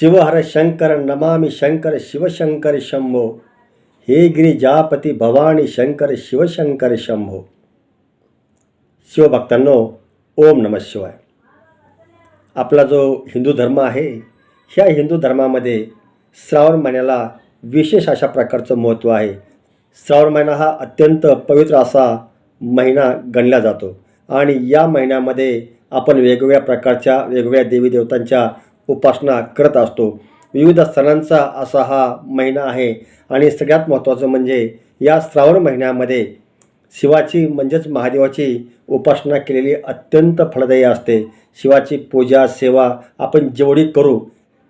शिवहर शंकर नमामि शंकर शिवशंकर शंभो। हे गिरिजापती भवानी शंकर शिवशंकर शंभो। शिवभक्तांनो ओम नमः शिवाय। आपला जो हिंदू धर्म आहे ह्या हिंदू धर्मामध्ये श्रावण महिन्याला विशेष अशा प्रकारचं महत्त्व आहे. श्रावण महिना हा अत्यंत पवित्र असा महिना गणला जातो. आणि या महिन्यामध्ये आपण वेगवेगळ्या प्रकारच्या वेगवेगळ्या देवी देवतांच्या उपासना करत असतो. विविध सणांचा असा हा महिना आहे आणि सगळ्यात महत्त्वाचं म्हणजे या श्रावण महिन्यामध्ये शिवाची म्हणजेच महादेवाची उपासना केलेली अत्यंत फळदायी असते. शिवाची पूजा सेवा आपण जेवढी करू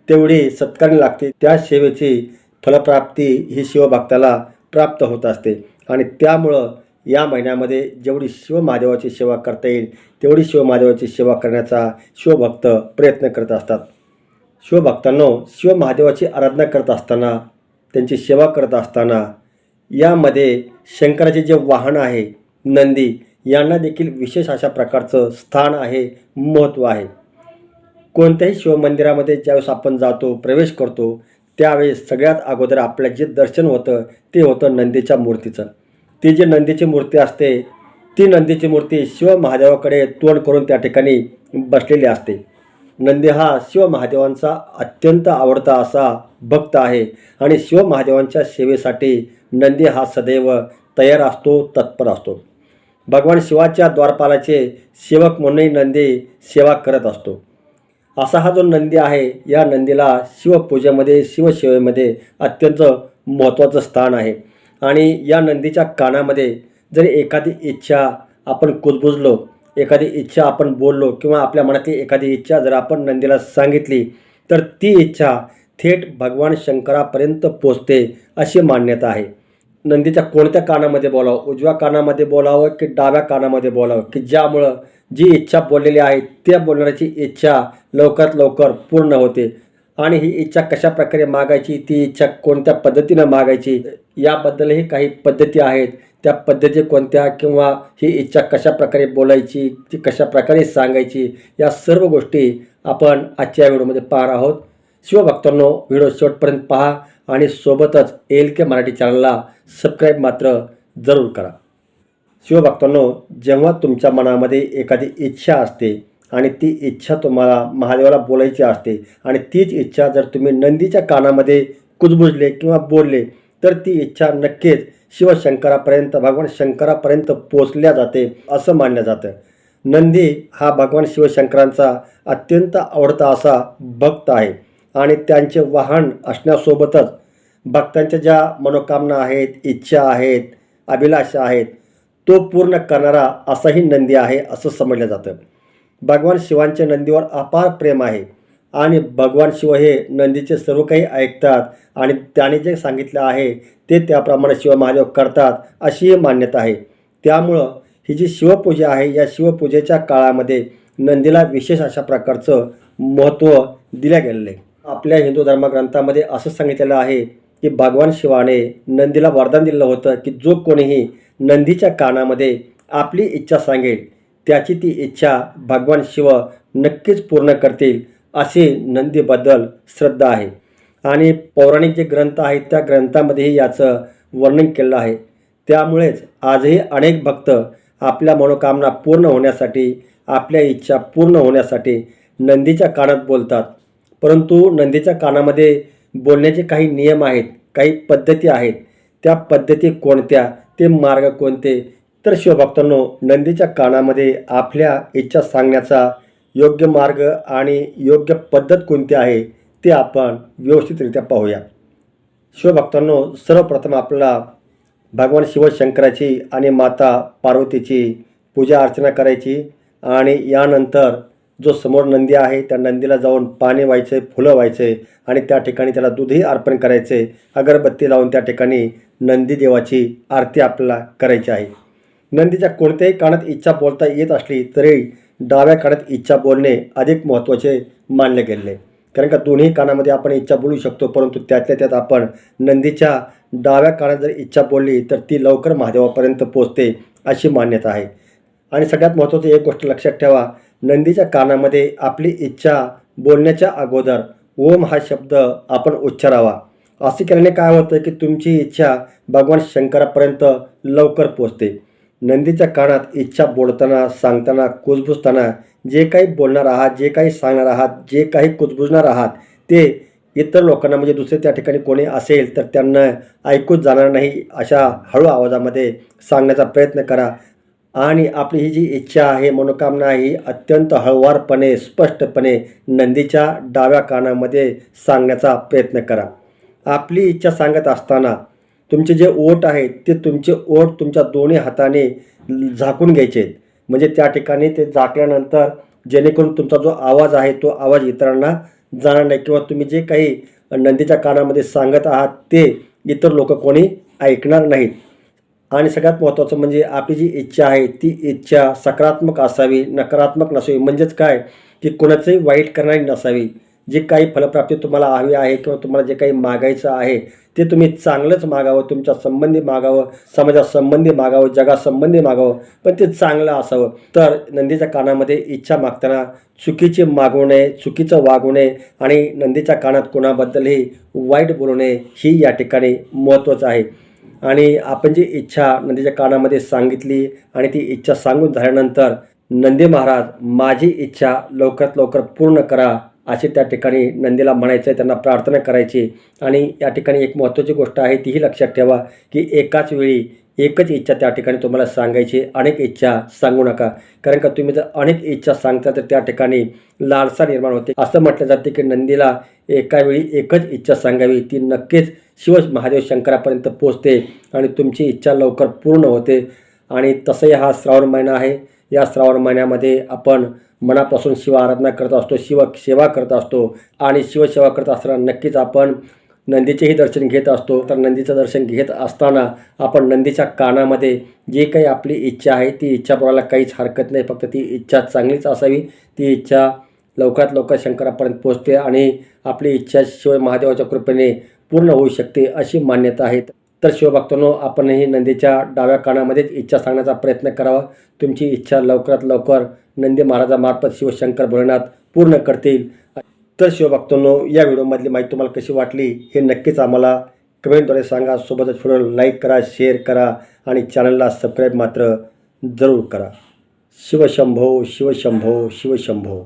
तेवढी सत्कारणी लागते. त्या सेवेची फलप्राप्ती ही शिवभक्ताला प्राप्त होत असते. आणि त्यामुळं या महिन्यामध्ये जेवढी शिवमहादेवाची सेवा करता येईल तेवढी शिवमहादेवाची सेवा करण्याचा शिवभक्त प्रयत्न करत असतात. शिवभक्तांनो शिवमहादेवाची आराधना करत असताना त्यांची सेवा करत असताना यामध्ये शंकराचे जे वाहन आहे नंदी यांना देखील विशेष अशा प्रकारचं स्थान आहे महत्त्व आहे. कोणत्याही शिवमंदिरामध्ये ज्यावेळेस आपण जातो प्रवेश करतो त्यावेळेस सगळ्यात अगोदर आपलं जे दर्शन होतं ते होतं नंदीच्या मूर्तीचं. ती जी नंदीची मूर्ती असते ती नंदीची मूर्ती शिव महादेवाकडे तोंड करून त्या ठिकाणी बसलेली असते. नंदी हा शिवमहादेवांचा अत्यंत आवडता असा भक्त आहे आणि शिवमहादेवांच्या सेवेसाठी नंदी हा सदैव तयार असतो तत्पर असतो. भगवान शिवाच्या द्वारपालाचे सेवक म्हणूनही नंदी सेवा करत असतो. असा हा जो नंदी आहे या नंदीला शिवपूजेमध्ये शिवसेवेमध्ये अत्यंत महत्त्वाचं स्थान आहे. आणि या नंदीच्या कानामध्ये जरी एखादी इच्छा आपण कुजबुजलो एखादी इच्छा आपण बोललो किंवा आपल्या मनातली एखादी इच्छा जर आपण नंदीला सांगितली तर ती इच्छा थेट भगवान शंकरापर्यंत पोचते अशी मान्यता आहे. नंदीच्या कोणत्या कानामध्ये बोलावं? उजव्या कानामध्ये बोलावं की डाव्या कानामध्ये बोलावं? की ज्यामुळं जी इच्छा बोललेली आहे त्या बोलण्याची इच्छा लवकरात लवकर पूर्ण होते. आणि ही इच्छा कशा प्रकारे मागायची ती इच्छा कोणत्या पद्धतीनं मागायची याबद्दलही काही पद्धती आहेत. त्या पद्धती कोणत्या किंवा ही इच्छा कशा प्रकारे बोलायची ती कशा प्रकारे सांगायची या सर्व गोष्टी आपण आजच्या व्हिडिओमध्ये पाहणार आहोत. शिवभक्तांनो व्हिडिओ शेवटपर्यंत पहा आणि सोबतच एल के मराठी चॅनलला सबस्क्राईब मात्र जरूर करा. शिवभक्तांनो जेव्हा तुमच्या मनामध्ये एखादी इच्छा असते आणि ती इच्छा तुम्हाला महादेवाला बोलायची असते. आणि तीच इच्छा जर तुम्ही नंदीच्या कानामध्ये कुजबुजले किंवा बोलले तर ती इच्छा नक्कीच शिवशंकरापर्यंत भगवान शंकरापर्यंत पोचल्या जाते असं मानलं जातं. नंदी हा भगवान शिवशंकरांचा अत्यंत आवडता असा भक्त आहे. आणि त्यांचे वाहन असण्यासोबतच भक्तांच्या ज्या मनोकामना आहेत इच्छा आहेत अभिलाषा आहेत तो पूर्ण करणारा असाही नंदी आहे असं समजलं जातं. भगवान शिवांचे नंदीवर अपार प्रेम आहे. आणि भगवान शिव हे नंदीचे सर्व काही ऐकतात आणि त्याने जे सांगितलं आहे ते त्याप्रमाणे शिव महादेव करतात अशीही मान्यता आहे. त्यामुळं ही जी शिवपूजा आहे या शिवपूजेच्या काळामध्ये नंदीला विशेष अशा प्रकारचं महत्त्व दिलं गेलेलं आहे. आपल्या हिंदू धर्मग्रंथामध्ये असं सांगितलेलं आहे की भगवान शिवाने नंदीला वरदान दिलं होतं की जो कोणीही नंदीच्या कानामध्ये आपली इच्छा सांगेल त्याची ती इच्छा भगवान शिव नक्कीच पूर्ण करतील अशी नंदीबद्दल श्रद्धा आहे. आणि पौराणिक जे ग्रंथ आहेत त्या ग्रंथामध्येही याचं वर्णन केलं आहे. त्यामुळेच आजही अनेक भक्त आपल्या मनोकामना पूर्ण होण्यासाठी आपल्या इच्छा पूर्ण होण्यासाठी नंदीच्या कानात बोलतात. परंतु नंदीच्या कानामध्ये बोलण्याचे काही नियम आहेत काही पद्धती आहेत. त्या पद्धती कोणत्या? ते मार्ग कोणते? तर शिवभक्तांनो नंदीच्या कानामध्ये आपल्या इच्छा सांगण्याचा योग्य मार्ग आणि योग्य पद्धत कोणती आहे ते आपण व्यवस्थितरित्या पाहूया. शिवभक्तांनो सर्वप्रथम आपल्याला भगवान शिवशंकराची आणि माता पार्वतीची पूजा अर्चना करायची आणि यानंतर जो समोर नंदी आहे त्या नंदीला जाऊन पाणी व्हायचे फुलं व्हायचे आणि त्या ठिकाणी त्याला दूधही अर्पण करायचे. अगरबत्ती लावून त्या ठिकाणी नंदी देवाची आरती आपल्याला करायची आहे. नंदीच्या कोणत्याही कानात इच्छा बोलता येत असली तरी डाव्या कानात इच्छा बोलणे अधिक महत्त्वाचे मानले गेले. कारण का दोन्ही कानामध्ये आपण इच्छा बोलू शकतो परंतु त्यातल्या त्यात आपण नंदीच्या डाव्या कानात जर इच्छा बोलली तर ती लवकर महादेवापर्यंत पोचते अशी मान्यता आहे. आणि सगळ्यात महत्त्वाची एक गोष्ट लक्षात ठेवा नंदीच्या कानामध्ये आपली इच्छा बोलण्याच्या अगोदर ओम हा शब्द आपण उच्चारावा. असे केल्याने काय होतं की तुमची इच्छा भगवान शंकरापर्यंत लवकर पोचते नंदीच्या कानात इच्छा बोलताना सांगताना कुजबुजताना जे काही बोलणार आहात जे काही सांगणार आहात जे काही कुजबुजणार आहात ते इतर लोकांना म्हणजे दुसरे त्या ठिकाणी कोणी असेल तर त्यांना ऐकूच जाणार नाही. अशा हळू आवाजामध्ये सांगण्याचा प्रयत्न करा. आणि आपली ही जी इच्छा आहे मनोकामना ही अत्यंत हळुवारपणे स्पष्टपणे नंदीच्या डाव्या कानामध्ये सांगण्याचा प्रयत्न करा. आपली इच्छा सांगत असताना तुमचे जे ओठ आहेत ते तुमचे ओठ तुमच्या दोन्ही हाताने झाकून घ्यायचे आहेत. म्हणजे त्या ठिकाणी ते झाकल्यानंतर जेणेकरून तुमचा जो आवाज आहे तो आवाज इतरांना जाणार नाही किंवा तुम्ही जे काही नंदीच्या कानामध्ये सांगत आहात ते इतर लोक कोणी ऐकणार नाहीत. आणि सगळ्यात महत्त्वाचं म्हणजे आपली जी इच्छा आहे ती इच्छा सकारात्मक असावी नकारात्मक नसावी. म्हणजेच काय? की कोणाचंही वाईट करणारी नसावी. जे काही फलप्राप्ती तुम्हाला हवी आहे किंवा तुम्हाला जे काही मागायचं आहे ते तुम्ही चांगलंच मागावं तुमच्या संबंधी मागावं समाजासंबंधी मागावं जगासंबंधी मागावं पण ते चांगलं असावं. तर नंदीच्या कानामध्ये इच्छा मागताना चुकीचे मागू नये चुकीचं वागू नये आणि नंदीच्या कानात कोणाबद्दलही वाईट बोलू नये ही या ठिकाणी महत्त्वाचं आहे. आणि आपण जी इच्छा नंदीच्या कानामध्ये सांगितली आणि ती इच्छा सांगून झाल्यानंतर नंदी महाराज माझी इच्छा लवकरात लवकर पूर्ण करा. असे त्या ठिकाणी नंदीला म्हणायचं आहे त्यांना प्रार्थना करायची. आणि या ठिकाणी एक महत्त्वाची गोष्ट आहे तीही लक्षात ठेवा की एकाच वेळी एकच इच्छा त्या ठिकाणी तुम्हाला सांगायची. अनेक इच्छा सांगू नका. कारण का तुम्ही जर अनेक इच्छा सांगता तर त्या ठिकाणी लालसा निर्माण होते. असं म्हटलं जाते की नंदीला एका वेळी एकच इच्छा सांगावी. ती नक्कीच शिव महादेव शंकरापर्यंत पोचते आणि तुमची इच्छा लवकर पूर्ण होते. आणि तसंही हा श्रावण महिना आहे. या श्रावण महिन्यामध्ये आपण मनापासून शिव आराधना करत असतो शिव सेवा करत असतो आणि शिवसेवा करत असताना नक्कीच आपण नंदीचेही दर्शन घेत असतो. तर नंदीचं दर्शन घेत असताना आपण नंदीच्या कानामध्ये जे काही आपली इच्छा आहे ती इच्छा बोलायला काहीच हरकत नाही. फक्त ती इच्छा चांगलीच असावी. ती इच्छा लवकरात लवकर शंकरापर्यंत पोचते आणि आपली इच्छा शिव महादेवाच्या कृपेने पूर्ण होऊ शकते अशी मान्यता आहे. तर शिवभक्तांनो आपणही नंदीच्या डाव्या कानामध्येच इच्छा सांगण्याचा प्रयत्न करावा. तुमची इच्छा लवकरात लवकर नंदी महाराजामार्फत शिवशंकर भोलेनाथ पूर्ण करतील. तर शिवभक्तांनो या व्हिडिओमधली माहिती तुम्हाला कशी वाटली हे नक्कीच आम्हाला कमेंटद्वारे सांगा. सोबतच व्हिडिओ लाईक करा शेअर करा आणि चॅनलला सबस्क्राईब मात्र जरूर करा. शिवशंभो शिवशंभो शिवशंभो.